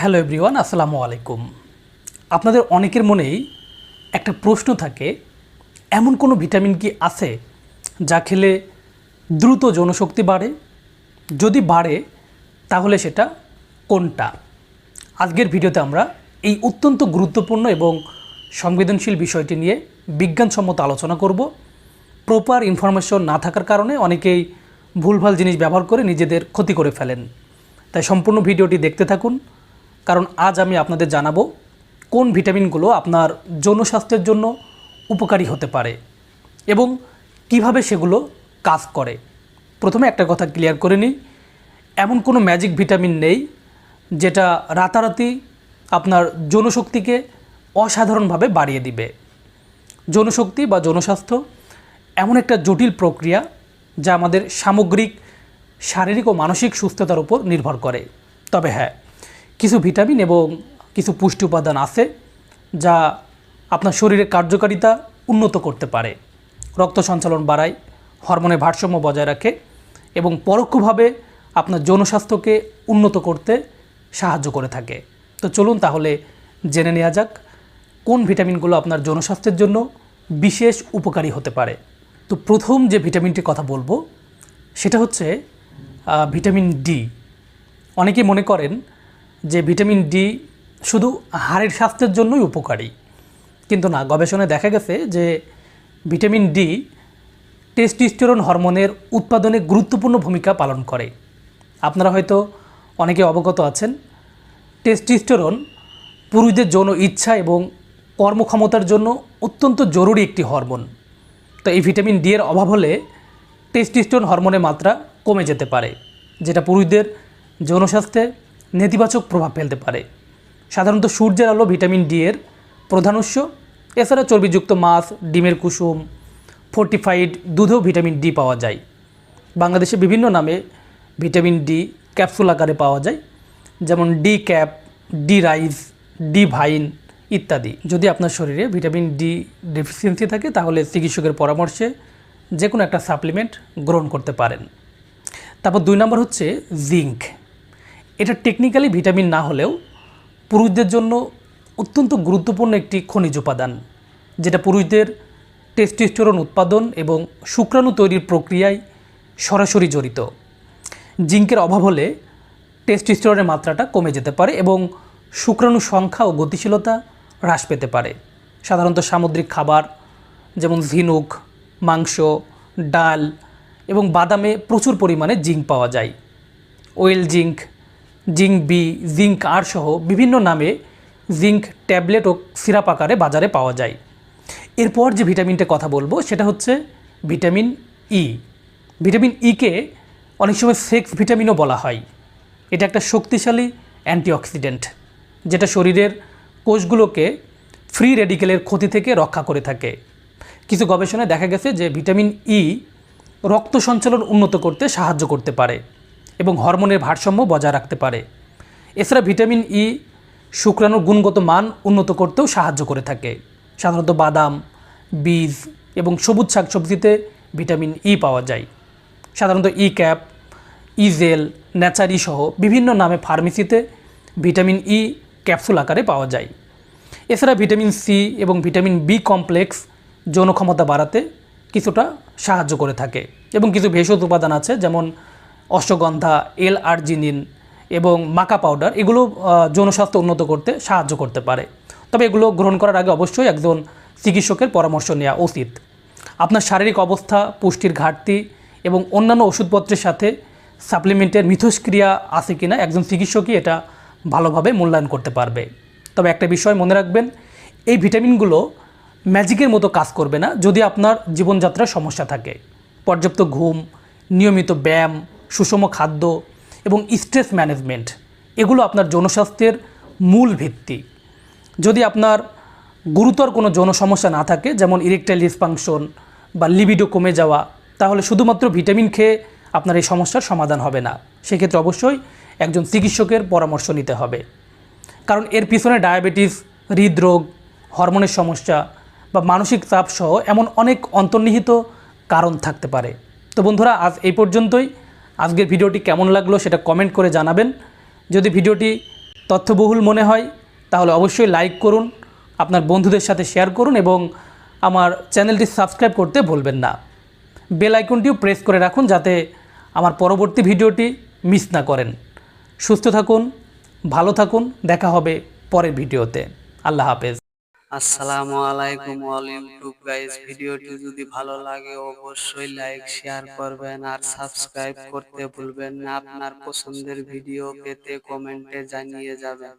Hello everyone, আসসালামু আলাইকুম। আপনাদের অনেকের মনেই একটা প্রশ্ন থাকে, এমন কোনো ভিটামিন কি আছে যা খেলে দ্রুত জনশক্তি বাড়ে? যদি বাড়ে, তাহলে সেটা কোনটা? আজকের ভিডিওতে আমরা এই অত্যন্ত গুরুত্বপূর্ণ এবং সংবেদনশীল বিষয়টি নিয়ে বিজ্ঞানসম্মত আলোচনা করব। প্রপার ইনফরমেশন না থাকার কারণে অনেকেই ভুলভাল জিনিস ব্যবহার করে নিজেদের ক্ষতি করে ফেলেন। তাই সম্পূর্ণ ভিডিওটি দেখতে থাকুন কারণ আজ আমি আপনাদের জানাব কোন ভিটামিনগুলো আপনার জনস্বাস্থ্যের জন্য উপকারী হতে পারে এবং কীভাবে সেগুলো কাজ করে। প্রথমে একটা কথা ক্লিয়ার করে নিই, এমন কোনো ম্যাজিক ভিটামিন নেই যেটা রাতারাতি আপনার জনশক্তিকে অসাধারণভাবে বাড়িয়ে দিবে। জনশক্তি বা জনস্বাস্থ্য এমন একটা জটিল প্রক্রিয়া যা আমাদের সামগ্রিক, শারীরিক ও মানসিক সুস্থতার উপর নির্ভর করে। তবে হ্যাঁ কিছু ভিটামিন এবং কিছু পুষ্টি উপাদান আছে যা আপনার শরীরের কার্যকারিতা উন্নত করতে পারে। রক্ত সঞ্চালন বাড়ায় হরমোনের ভারসাম্য বজায় রাখে এবং পরোক্ষভাবে আপনার জনস্বাস্থ্যকে উন্নত করতে সাহায্য করে থাকে। তো চলুন তাহলে জেনে নেওয়া যাক কোন ভিটামিনগুলো আপনার জনস্বাস্থ্যের জন্য বিশেষ উপকারী হতে পারে। তো প্রথম যে ভিটামিনটির কথা বলব, সেটা হচ্ছে ভিটামিন ডি। অনেকেই মনে করেন যে ভিটামিন ডি শুধু হাড়ের স্বাস্থ্যের জন্যই উপকারী। কিন্তু না, গবেষণায় দেখা গেছে যে ভিটামিন ডি টেস্টিস্টেরন হরমোনের উৎপাদনে গুরুত্বপূর্ণ ভূমিকা পালন করে। আপনারা হয়তো অনেকে অবগত আছেন, টেস্টিস্টেরন পুরুষদের যৌন ইচ্ছা এবং কর্মক্ষমতার জন্য অত্যন্ত জরুরি একটি হরমোন। তো এই ভিটামিন ডি এর অভাব হলে টেস্টিস্টোন হরমোনের মাত্রা কমে যেতে পারে, যেটা পুরুষদের যৌনস্বাস্থ্যে নেতিবাচক প্রভাব ফেলতে পারে। সাধারণত সূর্যের আলো ভিটামিন ডি এর প্রধান উৎস। এছাড়া চর্বিযুক্ত মাছ, ডিমের কুসুম ফোর্টিফাইড দুধেও ভিটামিন ডি পাওয়া যায়। বাংলাদেশে বিভিন্ন নামে ভিটামিন ডি ক্যাপসুল আকারে পাওয়া যায়। যেমন D cap, D rise, D vine ইত্যাদি। যদি আপনার শরীরে ভিটামিন ডি ডেফিসিয়েন্সি থাকে, তাহলে চিকিৎসকের পরামর্শে যে কোনো একটা সাপ্লিমেন্ট গ্রহণ করতে পারেন। তারপর দুই নম্বর হচ্ছে জিঙ্ক। এটা টেকনিক্যালি ভিটামিন না হলেও পুরুষদের জন্য অত্যন্ত গুরুত্বপূর্ণ একটি খনিজ উপাদান, যেটা পুরুষদের টেস্টিস্টোরন উৎপাদন এবং শুক্রাণু তৈরির প্রক্রিয়ায় সরাসরি জড়িত। জিঙ্কের অভাব হলে টেস্টিস্টোরনের মাত্রাটা কমে যেতে পারে এবং শুক্রাণু সংখ্যা ও গতিশীলতা হ্রাস পেতে পারে। সাধারণত সামুদ্রিক খাবার যেমন ঝিনুক, মাংস, ডাল এবং বাদামে প্রচুর পরিমাণে জিঙ্ক পাওয়া যায়। Well zinc zinc B, zinc আর সহ বিভিন্ন নামে জিঙ্ক ট্যাবলেট ও সিরাপ আকারে বাজারে পাওয়া যায়। এরপর যে ভিটামিনটা কথা বলব, সেটা হচ্ছে ভিটামিন ই। ভিটামিন ইকে অনেক সময় সেক্স ভিটামিনও বলা হয়। এটা একটা শক্তিশালী অ্যান্টিঅক্সিডেন্ট, যেটা শরীরের কোষগুলোকে ফ্রি রেডিকেলের ক্ষতি থেকে রক্ষা করে থাকে। কিছু গবেষণায় দেখা গেছে যে ভিটামিন ই রক্ত সঞ্চালন উন্নত করতে সাহায্য করতে পারে। এবং হরমোনের ভারসাম্য বজায় রাখতে পারে। এছাড়া ভিটামিন ই শুক্রাণুর গুণগত মান উন্নত করতেও সাহায্য করে থাকে। সাধারণত বাদাম, বীজ এবং সবুজ শাকসবজিতে ভিটামিন ই পাওয়া যায়। সাধারণত ই ক্যাপ ইজেল ন্যাচারি সহ বিভিন্ন নামে ফার্মেসিতে ভিটামিন ই ক্যাপসুল আকারে পাওয়া যায়। এছাড়া ভিটামিন সি এবং ভিটামিন বি কমপ্লেক্স যৌন ক্ষমতা বাড়াতে কিছুটা সাহায্য করে থাকে এবং কিছু ভেষজ উপাদান আছে, যেমন অশ্বগন্ধা, এল আর্জিনিন এবং মাকা পাউডার, এগুলো যৌনস্বাস্থ্য উন্নত করতে সাহায্য করতে পারে। তবে এগুলো গ্রহণ করার আগে অবশ্যই একজন চিকিৎসকের পরামর্শ নেওয়া উচিত। আপনার শারীরিক অবস্থা, পুষ্টির ঘাটতি এবং অন্যান্য ওষুধপত্রের সাথে সাপ্লিমেন্টের মিথস্ক্রিয়া আছে কিনা একজন চিকিৎসকই এটা ভালোভাবে মূল্যায়ন করতে পারবে। তবে একটা বিষয় মনে রাখবেন, এই ভিটামিনগুলো ম্যাজিকের মতো কাজ করবে না যদি আপনার জীবনযাত্রার সমস্যা থাকে। পর্যাপ্ত ঘুম, নিয়মিত ব্যায়াম সুষম খাদ্য এবং স্ট্রেস ম্যানেজমেন্ট এগুলো আপনার জনস্বাস্থ্যের মূল ভিত্তি। যদি আপনার গুরুতর কোনো যৌন সমস্যা না থাকে, যেমন ইরেকটাইল ডিসফাংশন বা লিবিডো কমে যাওয়া, তাহলে শুধুমাত্র ভিটামিন খেয়ে আপনার এই সমস্যার সমাধান হবে না। সেক্ষেত্রে অবশ্যই একজন চিকিৎসকের পরামর্শ নিতে হবে। কারণ এর পিছনে ডায়াবেটিস হৃদরোগ হরমোনের সমস্যা বা মানসিক চাপ সহ এমন অনেক অন্তর্নিহিত কারণ থাকতে পারে। তো বন্ধুরা, আজ এই পর্যন্তই। আজকের ভিডিওটি কেমন লাগল সেটা কমেন্ট করে জানাবেন। যদি ভিডিওটি তথ্যবহুল মনে হয়, তাহলে অবশ্যই লাইক করুন, আপনার বন্ধুদের সাথে শেয়ার করুন এবং আমার চ্যানেলটি সাবস্ক্রাইব করতে ভুলবেন না। বেল আইকনটিও প্রেস করে রাখুন যাতে আমার পরবর্তী ভিডিওটি মিস না করেন। সুস্থ থাকুন, ভালো থাকুন, দেখা হবে পরের ভিডিওতে। আল্লাহ হাফেজ। আসসালামু আলাইকুম অল ইউটিউব গাইস ভিডিওটি যদি ভালো লাগে অবশ্যই লাইক, শেয়ার করবেন আর সাবস্ক্রাইব করতে ভুলবেন না। আপনার পছন্দের ভিডিও পেতে কমেন্টে জানিয়ে যাবেন।